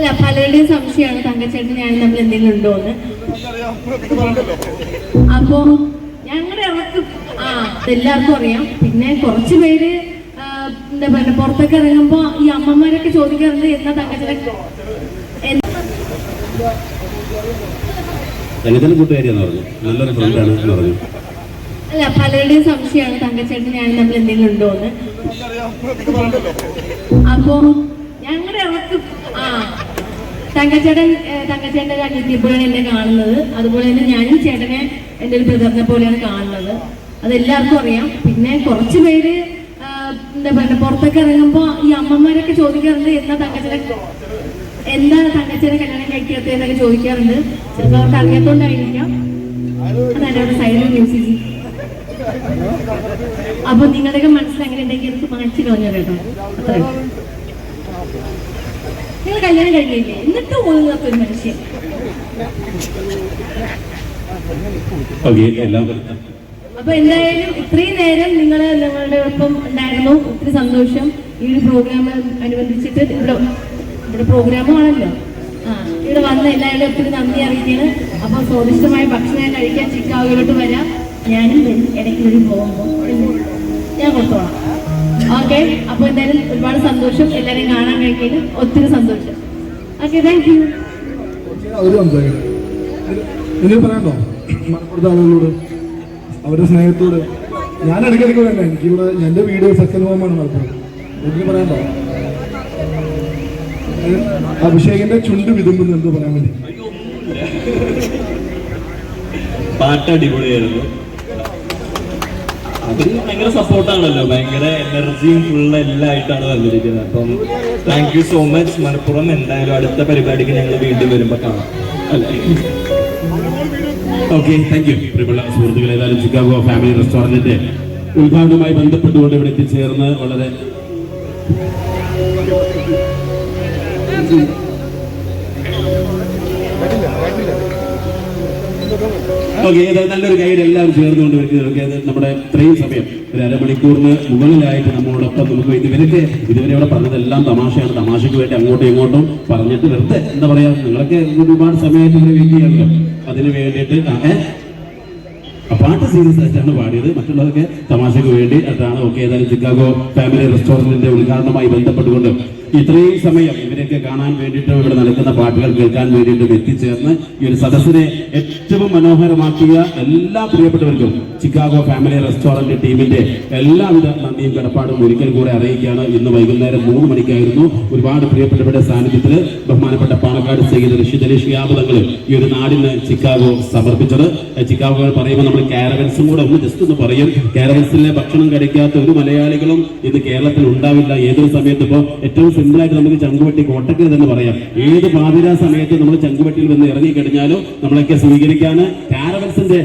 അല്ല പലരുടെയും സംശയമാണ്. തങ്കച്ചേട്ടൻ ഞാൻ തമ്മിൽ എന്തെങ്കിലും ഉണ്ടോ എന്ന്. അപ്പോ ഞങ്ങളുടെ അവർക്ക് ആ എല്ലാവർക്കും അറിയാം. പിന്നെ കുറച്ച് പേര് എന്താ പറയുക പുറത്തൊക്കെ ഇറങ്ങുമ്പോ ഈ അമ്മമാരൊക്കെ ചോദിക്കാറുണ്ട് എന്നാ തങ്കച്ചേട്ടൻ? എന്ന് തങ്കച്ചൻ കൂട്ടുകാരിയാന്ന് പറഞ്ഞു. നല്ലൊരു ഫ്രണ്ടാണ് എന്ന് പറഞ്ഞു. അല്ല പലരുടെയും സംശയമാണ്. തങ്കച്ചേട്ടൻ ഞാൻ തമ്മിൽ എന്തെങ്കിലും ഉണ്ടോ എന്ന്. അപ്പോ ഞങ്ങളുടെ അവർക്ക് ആ തങ്കച്ചേട്ടൻ തങ്കച്ചേട്ടൻ ഒരു പോലെയാണ് എന്നെ കാണുന്നത്. അതുപോലെ തന്നെ ഞാനും ചേട്ടനെ എന്റെ ഒരു ബ്രദറിനെ പോലെയാണ് കാണുന്നത്. അതെല്ലാവർക്കും അറിയാം. പിന്നെ കുറച്ച് പേര് എന്താ പറയുക പുറത്തൊക്കെ ഇറങ്ങുമ്പോൾ ഈ അമ്മമാരൊക്കെ ചോദിക്കാറുണ്ട് എന്നാ തങ്കച്ചനെ എന്താ തങ്കച്ചനെ കല്യാണം കഴിക്കാത്തത്? എന്നൊക്കെ ചോദിക്കാറുണ്ട്. ചിലപ്പോൾ അവർക്ക് അറിയാത്തോണ്ടായിരിക്കാം. അതാണ് അവിടെ മ്യൂസിക് അപ്പൊ നിങ്ങളുടെയൊക്കെ മനസ്സിൽ അങ്ങനെ ഉണ്ടെങ്കിൽ എനിക്ക് മാറ്റി കളഞ്ഞു കേട്ടോ. അത്രയും നിങ്ങൾ കല്യാണം കഴിഞ്ഞില്ലേ? എന്നിട്ട് പോകുന്ന ഒരു മനുഷ്യൻ. അപ്പൊ എന്തായാലും ഇത്രയും നേരം നിങ്ങൾ നിങ്ങളുടെ ഒപ്പം ഉണ്ടായിരുന്നു. ഒത്തിരി സന്തോഷം. ഈ ഒരു പ്രോഗ്രാം അനുബന്ധിച്ചിട്ട് ഇവിടെ ഇവിടെ പ്രോഗ്രാമും ആണല്ലോ. ആ ഇവിടെ വന്ന എല്ലാവരും ഒത്തിരി നന്ദി അറിയിക്കാണ് അപ്പൊ സ്വാദിഷ്ടമായ ഭക്ഷണം കഴിക്കാൻ ചിക്കാഗോയിലോട്ട് വരാം. ഞാനും ഇടയ്ക്കൊരു പോകുമ്പോൾ ഞാൻ കൊടുത്തോളാം. ഓക്കെ അപ്പൊ എന്തായാലും ഒരുപാട് സന്തോഷം. എല്ലാരെയും കാണാൻ കഴിക്കുന്നതിന് ഒത്തിരി സന്തോഷം. ഓക്കെ താങ്ക് യു അവർ സംസാരിക്കണം എന്തെങ്കിലും പറയണ്ടോ മലപ്പുറത്തെ ആളുകളോട് അവരുടെ സ്നേഹത്തോട്. ഞാൻ ഇടയ്ക്കിടയ്ക്ക് വേണ്ട എനിക്കിവിടെ എന്റെ വീട് സെക്കൻഡ് ഹോമാണ് മലപ്പുറം. എന്തെങ്കിലും പറയണ്ടോ അഭിഷേകിന്റെ ചുണ്ട് വിതുമ്പുന്നു എന്ത് പറയാൻ വേണ്ടി. പാട്ട് അടിപൊളിയായിരുന്നു. ഭയങ്കര സപ്പോർട്ടാണല്ലോ ഭയങ്കര എനർജിയും ഫുൾ എല്ലാം ആയിട്ടാണ് വന്നിരിക്കുന്നത് അപ്പം thank you so much Malappuram എന്തായാലും അടുത്ത പരിപാടിക്ക് ഞങ്ങൾ വീണ്ടും വരുമ്പോൾ കാണാം. അല്ലേ? ഓക്കെ താങ്ക് യു പ്രിയപ്പെട്ട സുഹൃത്തുക്കൾ ഏതായാലും ചിക്കാഗോ ഫാമിലി റെസ്റ്റോറന്റിന്റെ ഉദ്ഘാടനവുമായി ബന്ധപ്പെട്ടുകൊണ്ട് ഇവിടെ എത്തിച്ചേർന്ന് വളരെ ഓക്കെ ഏതായാലും നല്ലൊരു ഗൈഡ് എല്ലാവരും ചേർന്നുകൊണ്ട് വരുന്നത് അത് നമ്മുടെ ഇത്രയും സമയം ഒരു അരമണിക്കൂറിന് മുകളിലായിട്ട് നമ്മളോടൊപ്പം നമുക്ക് ഇതുവരെയൊക്കെ ഇതുവരെ ഇവിടെ പറഞ്ഞതെല്ലാം തമാശയാണ്. തമാശയ്ക്ക് വേണ്ടി അങ്ങോട്ടും ഇങ്ങോട്ടും പറഞ്ഞിട്ട് വെറുതെ എന്താ പറയാ നിങ്ങളൊക്കെ ഒരുപാട് സമയത്ത് ഇവിടെ വെയിറ്റ് ചെയ്യാമല്ലോ അതിന് വേണ്ടിയിട്ട് പാട്ട് സീരിയസ് ആയിട്ടാണ് പാടിയത്. മറ്റുള്ളതൊക്കെ തമാശയ്ക്ക് വേണ്ടി അതാണ്. ഓക്കെ ഏതായാലും ചിക്കാഗോ ഫാമിലി റെസ്റ്റോറന്റിന്റെ ഉദ്ഘാടനവുമായി ബന്ധപ്പെട്ടുകൊണ്ട് ഇത്രയും സമയം ഇവരെയൊക്കെ കാണാൻ വേണ്ടിയിട്ട് ഇവിടെ നടക്കുന്ന പാട്ടുകൾ കേൾക്കാൻ വേണ്ടിയിട്ടും എത്തിച്ചേർന്ന് ഈ ഒരു സദസ്സിനെ ഏറ്റവും മനോഹരമാക്കിയ എല്ലാ പ്രിയപ്പെട്ടവർക്കും ചിക്കാഗോ ഫാമിലി റെസ്റ്റോറന്റ് ടീമിന്റെ എല്ലാവിധ നന്ദിയും കടപ്പാടും ഒരിക്കൽ കൂടെ അറിയിക്കുകയാണ്. ഇന്ന് വൈകുന്നേരം മൂന്ന് മണിക്കായിരുന്നു ഒരുപാട് പ്രിയപ്പെട്ടവരുടെ സാന്നിധ്യത്തിൽ ബഹുമാനപ്പെട്ട പാണക്കാട് സൈദ് റഷീദ് അലി ഷിയാബ് ഈ ഒരു നാടിന് ചിക്കാഗോ സമർപ്പിച്ചത്. ചിക്കാഗോ പറയുമ്പോൾ നമ്മൾ കാരവൻസും കൂടെ ഒന്ന് ജസ്റ്റ് ഒന്ന് പറയും. കാരവൻസിലെ ഭക്ഷണം കഴിക്കാത്ത ഒരു മലയാളികളും ഇന്ന് കേരളത്തിൽ ഉണ്ടാവില്ല. ഏതൊരു സമയത്ത് ഇപ്പോൾ ഏറ്റവും സിമ്പിൾ ആയിട്ട് നമുക്ക് ചങ്കുവെട്ടി കോട്ടക്കൽ തന്നെ പറയാം. ഏത് പാതിരാ സമയത്ത് നമ്മൾ ചങ്കുവെട്ടിയിൽ വന്ന് ഇറങ്ങിക്കഴിഞ്ഞാലും നമ്മളൊക്കെ സ്വീകരിക്കാൻ കാരവൻസിന്റെ